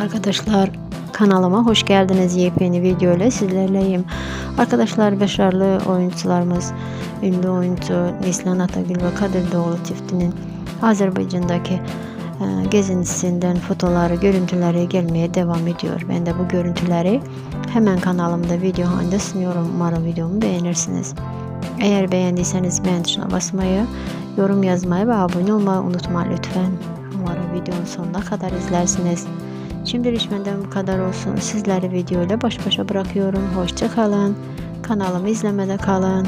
Arkadaşlar. Kanalıma hoş geldiniz. Yepyeni video ile sizlerleyim. Arkadaşlar başarılı oyuncularımız ünlü oyuncu Neslihan Atagül ve Kadir Doğulu çiftinin Azerbaycan'daki e, gezintisinden fotoları, görüntüleri gelmeye devam ediyor. Ben de bu görüntüleri hemen kanalımda video halinde sunuyorum. Umarım videomu beğenirsiniz. Eğer beğendiyseniz beğen tuşuna basmayı, yorum yazmayı ve abone olmayı unutma lütfen. Umarım videonun sonuna kadar izlersiniz. Şimdilik benden bu kadar olsun. Sizleri video ile baş başa bırakıyorum. Hoşça kalın. Kanalımı izlemede kalın.